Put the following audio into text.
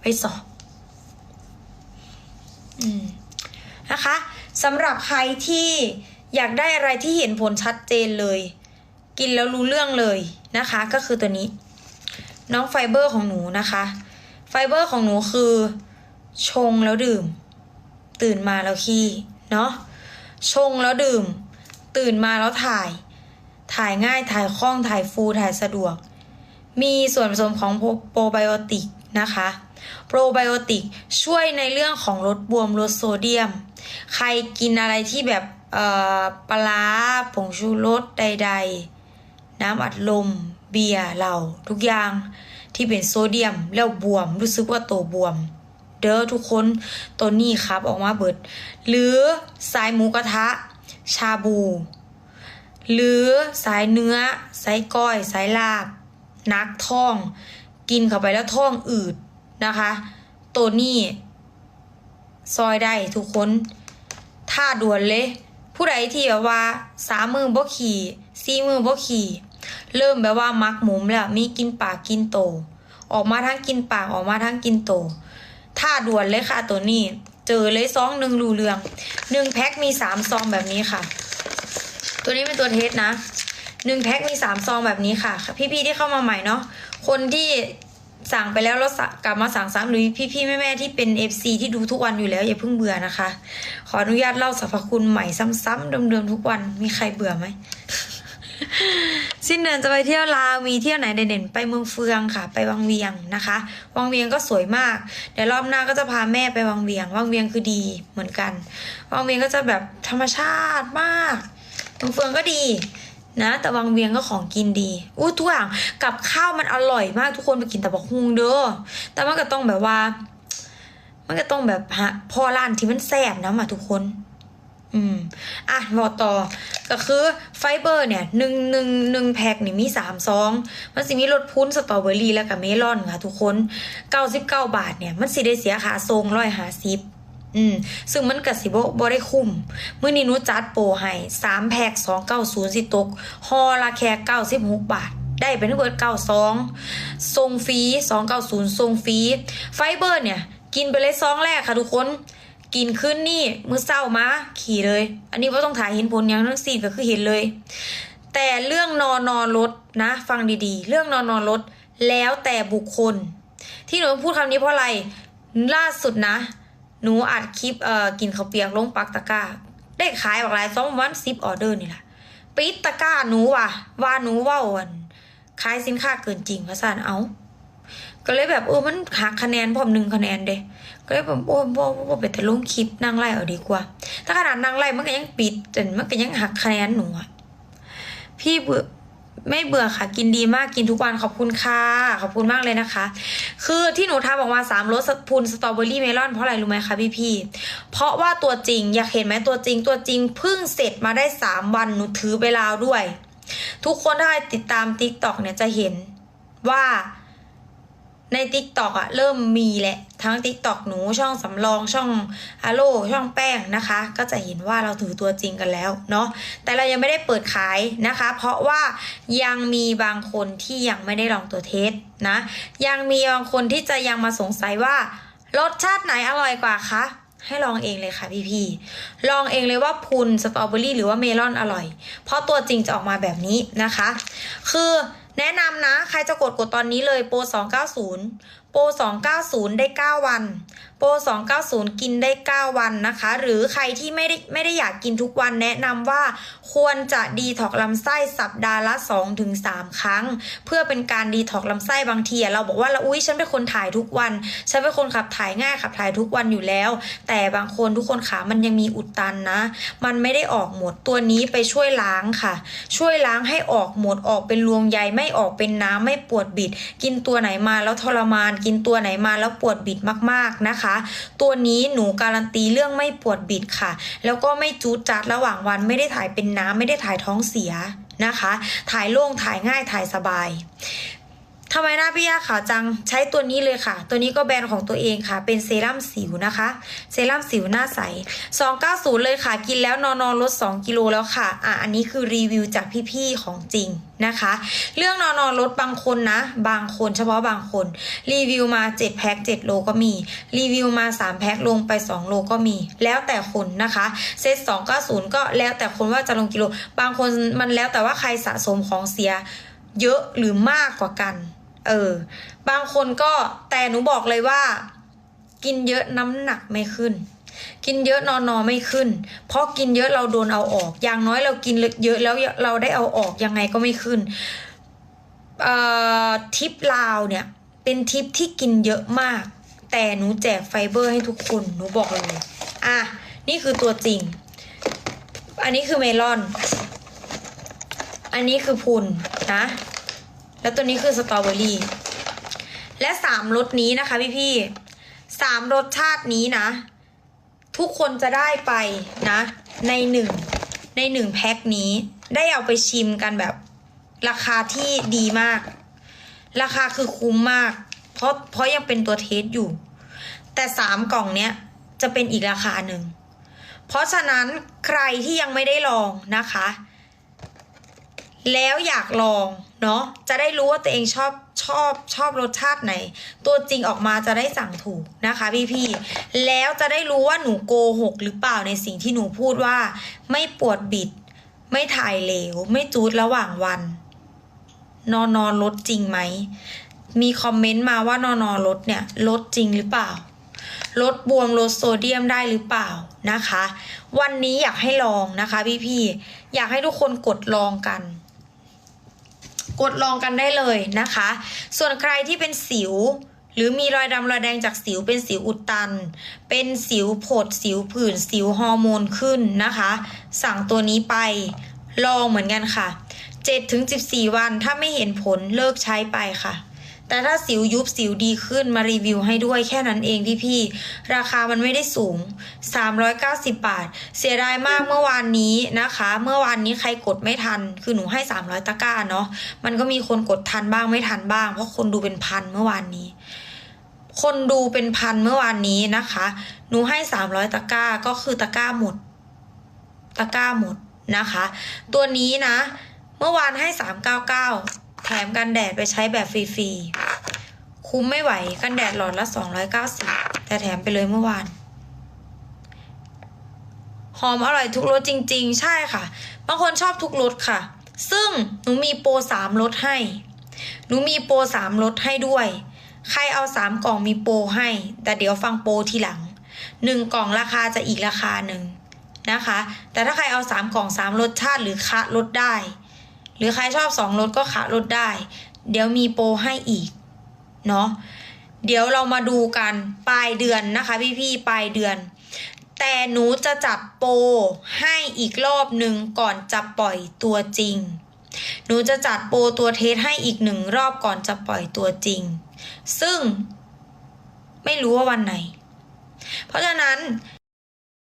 ไปสอบอืมนะคะสำหรับใครที่อยากได้อะไรที่เห็นผลชัดเจนเลย กินแล้วรู้เรื่องเลยนะคะ ก็คือตัวนี้ น้องไฟเบอร์ของหนูนะคะ ไฟเบอร์ของหนูคือ ชงแล้วดื่ม ตื่นมาแล้วขี้เนาะชงแล้วดื่ม ตื่นมาแล้วถ่าย ถ่ายง่ายถ่ายคล่องถ่ายฟูถ่ายสะดวก มีส่วนผสมของโปรไบโอติกนะคะ โปรไบโอติกช่วยในเรื่องของลดบวมลดโซเดียม ใครกินอะไรที่แบบปลาร้าผงชูรสใด ๆ น้ำอัดลม เบียร์เหล้าทุกอย่างที่เป็นโซเดียมแล้วบวมรู้สึกว่าตัวบวม เด้อทุกคนตัวนี้ครับออกมาเบิด หรือสายหมูกระทะ ชาบู หรือสายเนื้อ สายก้อย สายลาบนักท้อง กินเข้าไปแล้วท้องอืด นะคะ ตัวนี้ซอยได้ทุกคนท่าด่วนเลย ผู้ใดที่แบบว่าสามมือบ่ขี่สี่มือบ่ขี่เริ่มแบบว่ามักหมุมแล้วมีกินปากกินโต ออกมาทั้งกินปากออกมาทั้งกินโตท่าด่วนเลยค่ะตัวนี้ เจอเลยซองหนึ่งรูเรืองหนึ่งแพ็คมีสามซองแบบนี้ค่ะ ตัวนี้เป็นตัวเทสนะหนึ่งแพ็คมีสามซองแบบนี้ค่ะ พี่ๆที่เข้ามาใหม่เนาะคนที่ สั่งไปแล้วแล้วกลับมาสั่งซ้ำหรือพี่ๆแม่ๆที่เป็น FC ที่ดูทุกวันอยู่แล้วอย่าเพิ่งเบื่อนะคะ ขออนุญาตเล่าสรรพคุณใหม่ซ้ำๆเดิมๆทุกวันมีใครเบื่อไหมสิ้นเดือนจะไปเที่ยวลาวมีเที่ยวไหนเด่นๆไปเมืองเฟืองค่ะ ไปวังเวียงนะคะ วังเวียงก็สวยมากเดี๋ยวรอบหน้าก็จะพาแม่ไปวังเวียง วังเวียงคือดีเหมือนกัน วังเวียงก็จะแบบธรรมชาติมากเมืองเฟืองก็ดี นะแต่วังเวียงก็ของกินดีอู้ทุกอย่างกับข้าวมันอร่อยมากทุกคนไปกินแต่บอกฮุงเด้อแต่มันก็ต้องแบบว่า มันก็ต้องแบบฮะพอร้านที่มันแซ่บนะมาทุกคน อืมอะบอกต่อก็คือไฟเบอร์เนี่ยหนึ่งหนึ่งหนึ่งแพ็คนี่มีสามซอง มันสิมีรสพุ้นสตรอเบอรี่แล้วก็เมลอนค่ะทุกคนเก้าสิบเก้าบาทเนี่ย มันสิได้เสียค่าทรงร้อยห้าสิบ อืม ซึ่งมันก็สิบ่บ่ได้คุ้มเมื้อนี้นูจัดโปรให้สามแพ็คสองเก้าศูนย์สิตกฮอละแค่เก้าสิบหกบาท ได้เป็นทั้งเบิดเก้าซองทรงฟรีสองเก้าศูนย์ทรงฟรีไฟเบอร์เนี่ย กินไปเลยซองแรกค่ะทุกคน กินขึ้นนี่มือเศร้ามาขี่เลย อันนี้ว่าต้องถ่ายเห็นผลอย่างทั้งสี่ก็คือเห็นเลย แต่เรื่องนอนนอนรถนะ ฟังดีๆ เรื่องนอนนอนรถแล้วแต่บุคคล ที่หนูพูดคำนี้เพราะอะไรล่าสุดนะ หนูอัดคลิปเอ่อกินข้าวเปียกลงปักตะกร้า ได้ขายบอกหลายสองวันสิบออเดอร์นี่แหละปิดตะกร้าหนูว่ะว่าหนูว่าวันขายสินค้าเกินจริงพระสานเอา ก็เลยแบบเออมันหักคะแนนพร้อมหนึ่งคะแนนเด้ก็เลยแบบโอ้โหโอ้ไปแต่ลงคลิปนั่งไล่เอาดีกว่า ถ้าขนาดนั่งไล่มันก็ยังปิดจนมันก็ยังหักคะแนนหนูอะพี่เบื่อ ไม่เบื่อค่ะ กินดีมากกินทุกวันขอบคุณค่ะ ขอบคุณมากเลยนะคะ คือที่หนูทำออกมาสามรสพูนสตรอเบอรี่เมลอนเพราะอะไรรู้ไหมคะพี่พี่เพราะว่าตัวจริงอยากเห็นไหมตัวจริงตัวจริงเพิ่งเสร็จมาได้สามวันหนูถือไปลาวด้วย ทุกคนถ้าใครติดตามติ๊กต็อกเนี่ยจะเห็นว่า ใน t ิ k t o k อะเริ่มมีแหละ ทั้ง t ิ k t o k หนูช่องสำรองช่องอาโลช่องแป้งนะคะ ก็จะเห็นว่าเราถือตัวจริงกันแล้วเนาะแต่เรายังไม่ได้เปิดขายนะคะ เพราะว่ายังมีบางคนที่ยังไม่ได้ลองตัวเทสนะ ยังมีบางคนที่จะยังมาสงสัยว่ารสชาติไหนอร่อยกว่าคะให้ลองเองเลยค่ะพี่ๆลองเองเลยว่าพุนสตรอเบอรี่หรือว่าเมลอนอร่อย เพราะตัวจริงจะออกมาแบบนี้นะคะ คือ แนะนำนะ ใครจะกดกดตอนนี้เลยโปร290 โปร290 ได้ 9 วัน โปร290 กินได้ 9 วันนะคะ หรือใครที่ไม่ได้ไม่ได้อยากกินทุกวันแนะนำว่าควรจะดีท็อกลำไส้สัปดาห์ละ 2-3 ครั้ง เพื่อเป็นการดีท็อกลำไส้บางทีเราบอกว่าเราอุ้ยฉันเป็นคนถ่ายทุกวันฉันเป็นคนขับถ่ายง่ายขับถ่ายทุกวันอยู่แล้ว แต่บางคนทุกคนขามันยังมีอุดตันนะ มันไม่ได้ออกหมดตัวนี้ไปช่วยล้างค่ะ ช่วยล้างให้ออกหมดออกเป็นรวงใยไม่ออกเป็นน้ำไม่ปวดบิด กินตัวไหนมาแล้วทรมาน กินตัวไหนมาแล้วปวดบิดมากๆนะคะตัวนี้หนูการันตีเรื่องไม่ปวดบิดค่ะ แล้วก็ไม่จูดจัดระหว่างวันไม่ได้ถ่ายเป็นน้ำไม่ได้ถ่ายท้องเสียนะคะ ถ่ายโล่งถ่ายง่ายถ่ายสบาย ทำไมหน้าพี่ย่าขาวจังใช้ตัวนี้เลยค่ะ ตัวนี้ก็แบรนด์ของตัวเองค่ะ เป็นเซรั่มสิวนะคะ เซรั่มสิวหน้าใส 290 เลยค่ะ กินแล้วนอนนลด 2 กิโลแล้วค่ะ อะ อันนี้คือรีวิวจากพี่ๆของจริงนะคะ เรื่องนอนนลดบางคนนะ บางคนเฉพาะบางคน รีวิวมา 7 แพ็ค 7 โลก็มี รีวิวมา 3 แพ็คลงไป 2 โลก็มี แล้วแต่คนนะคะ เซต290 ก็แล้วแต่คนว่าจะลงกิโล บางคนมันแล้วแต่ว่าใครสะสมของเสียเยอะหรือมากกว่ากัน เออ บางคนก็แต่หนูบอกเลยว่า กินเยอะน้ำหนักไม่ขึ้น กินเยอะนอนนอไม่ขึ้น เพราะกินเยอะเราโดนเอาออก อย่างน้อยเรากินเยอะแล้วเราได้เอาออกยังไงก็ไม่ขึ้นเอ่อทิปลาวเนี่ย เป็นทิปที่กินเยอะมาก แต่หนูแจกไฟเบอร์ให้ทุกคนหนูบอกเลยอะนี่คือตัวจริง อันนี้คือเมลอน อันนี้คือพุนนะ แล้วตัวนี้คือสตรอเบอรี่ และสามรสนี้นะคะพี่พี่สามรสชาตินี้นะ ทุกคนจะได้ไปนะ ในหนึ่งในหนึ่งแพ็คนี้ได้เอาไปชิมกันแบบราคาที่ดีมาก ราคาคือคุ้มมาก เพราะเพราะยังเป็นตัวเทสอยู่ แต่สามกล่องเนี้ยจะเป็นอีกราคาหนึ่ง เพราะฉะนั้นใครที่ยังไม่ได้ลองนะคะ แล้วอยากลอง เนาะจะได้รู้ว่าตัวเองชอบชอบชอบรสชาติไหน ตัวจริงออกมาจะได้สั่งถูกนะคะพี่ๆแล้วจะได้รู้ว่าหนูโกหกหรือเปล่าในสิ่งที่หนูพูดว่า ไม่ปวดบิด ไม่ถ่ายเหลว ไม่จูดระหว่างวัน นอนนอนลดจริงไหม มีคอมเมนต์มาว่านอนนอนลดเนี่ยลดจริงหรือเปล่าลดบวมลดโซเดียมได้หรือเปล่านะคะ วันนี้อยากให้ลองนะคะพี่ๆอยากให้ทุกคนกดลองกัน กดลองกันได้เลยนะคะ ส่วนใครที่เป็นสิว หรือมีรอยดำรอยแดงจากสิวเป็นสิวอุดตัน เป็นสิวผดสิวผื่นสิวฮอร์โมนขึ้นนะคะ สั่งตัวนี้ไปลองเหมือนกันค่ะ7ถึง14 วันถ้าไม่เห็นผลเลิกใช้ไปค่ะ แต่ถ้าสิวยุบสิวดีขึ้นมารีวิวให้ด้วยแค่นั้นเองพี่ๆ ราคามันไม่ได้สูง 390 บาท เสียดายมากเมื่อวานนี้นะคะ เมื่อวานนี้ใครกดไม่ทัน คือหนูให้ 300 ตะกร้าเนาะ มันก็มีคนกดทันบ้างไม่ทันบ้าง เพราะคนดูเป็นพันเมื่อวานนี้ คนดูเป็นพันเมื่อวานนี้นะคะ หนูให้ 300 ตะกร้า ก็คือตะกร้าหมด ตะกร้าหมดนะคะ ตัวนี้นะ เมื่อวานให้ 399 แถมกันแดดไปใช้แบบฟรีๆ คุ้มไม่ไหวกันแดดหลอดละ 290 แต่แถมไปเลยเมื่อวาน หอมอร่อยทุกรสจริง ๆ ใช่ค่ะ บางคนชอบทุกรสค่ะ ซึ่งหนูมีโปรสามรสให้ หนูมีโปรสามรสให้ด้วย ใครเอาสามกล่องมีโปรให้ แต่เดี๋ยวฟังโปรทีหลังหนึ่งกล่องราคาจะอีกราคาหนึ่งนะคะ แต่ถ้าใครเอาสามกล่องสามรสชาติหรือคะลดได้ หรือใครชอบสองรสก็คะลดได้ เดี๋ยวมีโปรให้อีก เนาะเดี๋ยวเรามาดูกันปลายเดือนนะคะพี่ๆปลายเดือน แต่หนูจะจัดโปรให้อีกรอบหนึ่งก่อนจะปล่อยตัวจริง หนูจะจัดโปรตัวเทสให้อีกหนึ่งรอบก่อนจะปล่อยตัวจริง ซึ่งไม่รู้ว่าวันไหน เพราะฉะนั้น